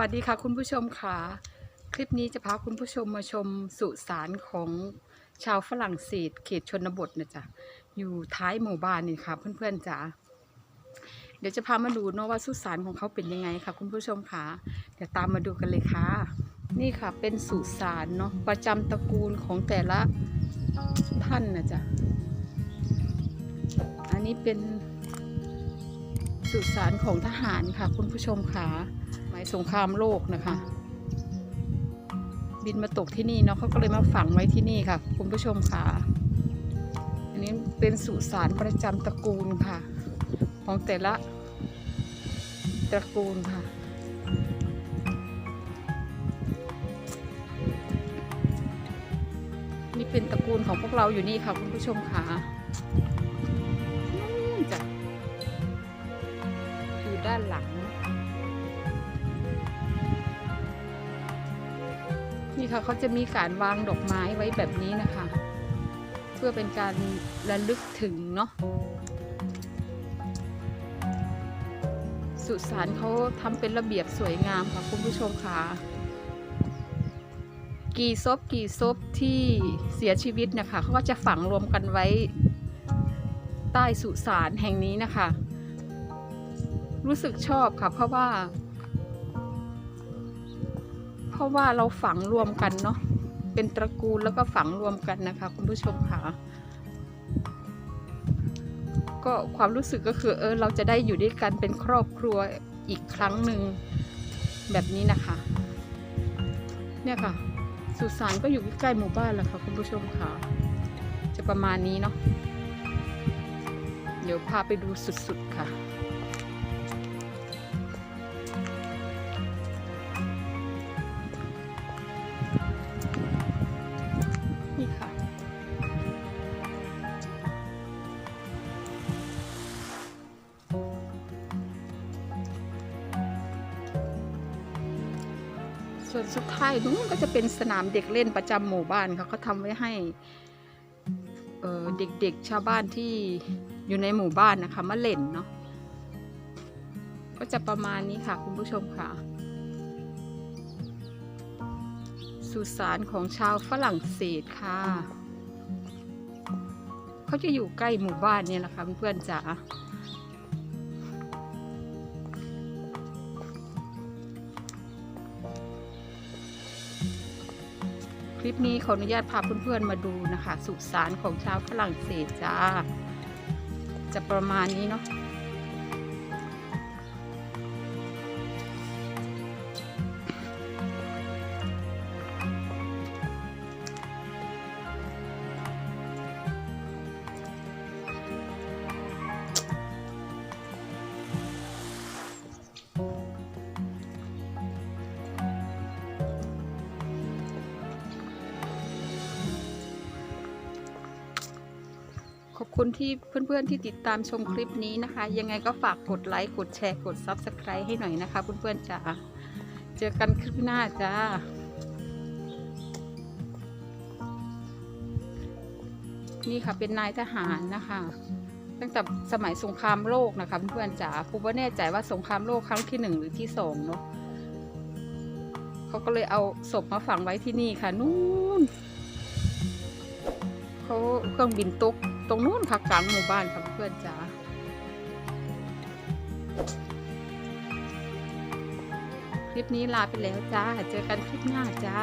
วัสดีค่ะคุณผู้ชมค่ะ คลิปนี้จะพาคุณผู้ชมมาชมสุสานของชาวฝรั่งเศสเขตชนบทนะจ๊ะอยู่ท้ายหมู่บ้านนี่ค่ะ เพื่อนๆจ๋าเดี๋ยวจะพามาดูเนาะว่าสุสานของเขาเป็นยังไงค่ะ คุณผู้ชมค่ะเดี๋ยวตามมาดูกันเลยค่ะ นี่ค่ะเป็นสุสานเนาะประจำตระกูลของแต่ละท่านนะจ๊ะอันนี้เป็นสุสานของทหารค่ะ คุณผู้ชมค่ะ มายสงครามโลกนะคะ บินมาตกที่นี่เนาะเขาก็เลยมาฝังไว้ที่นี่ค่ะ คุณผู้ชมค่ะ อันนี้เป็นสุสานประจำตระกูลค่ะ ของแต่ละตระกูลค่ะนี่เป็นตระกูลของพวกเราอยู่นี่ค่ะคุณผู้ชมค่ะนู่จ้ะอยู่ด้านหลัง นี่ค่ะเขาจะมีการวางดอกไม้ไว้แบบนี้นะคะ เพื่อเป็นการระลึกถึงเนาะสุสานเขาทำเป็นระเบียบสวยงามค่ะคุณผู้ชมค่ะ กี่ศพกี่ศพที่เสียชีวิตนะคะเขาก็จะฝังรวมกันไว้ใต้สุสานแห่งนี้นะคะ รู้สึกชอบค่ะเพราะว่า เพราะว่าเราฝังรวมกันเนาะเป็นตระกูลแล้วก็ฝังรวมกันนะคะ คุณผู้ชมค่ะก็ความรู้สึกก็คือเออเราจะได้อยู่ด้วยกันเป็นครอบครัวอีกครั้งหนึ่งแบบนี้นะคะ เนี่ยค่ะสุสานก็อยู่ใกล้ๆหมู่บ้านแหละค่ะคุณผู้ชมค่ะ จะประมาณนี้เนาะเดี๋ยวพาไปดูสุดๆค่ะ ส่วนสุดท้ายนู้นก็จะเป็นสนามเด็กเล่นประจำหมู่บ้านค่ะเขาทำไว้ให้เเด็กๆชาวบ้านที่อยู่ในหมู่บ้านนะคะมาเล่นเนาะก็จะประมาณนี้ค่ะคุณผู้ชมค่ะ สุสานของชาวฝรั่งเศสค่ะ เขาจะอยู่ใกล้หมู่บ้านเนี่ยแหละค่ะเพื่อนๆจ๋า ลิปนี้ขออนุญาตพาเพื่อนๆมาดูนะคะ สุสานของชาวฝรั่งเศสจ้า จะประมาณนี้เนาะ ขอบคุณที่เพื่อนๆที่ติดตามชมคลิปนี้นะคะ ยังไงก็ฝากกดไลค์ กดแชร์ กด Subscribe ให้หน่อยนะคะเพื่อนๆจ้าเจอกันคลิปหน้าจ้านี่ค่ะเป็นนายทหารนะคะ ตั้งแต่สมัยสงครามโลกนะคะเพื่อนๆจ๋าปูว่แน่ใจว่าสงครามโลกครั้งที่หนึ่งหรือที่สองเนาะเขาก็เลยเอาศพมาฝังไว้ที่นี่ค่ะ นู่นเขาเครื่องบินตก ตรงนู้นค่ะกลางหมู่บ้านค่ะเพื่อนจ๋าคลิปนี้ลาไปแล้วจ้า เจอกันคลิปหน้าจ้า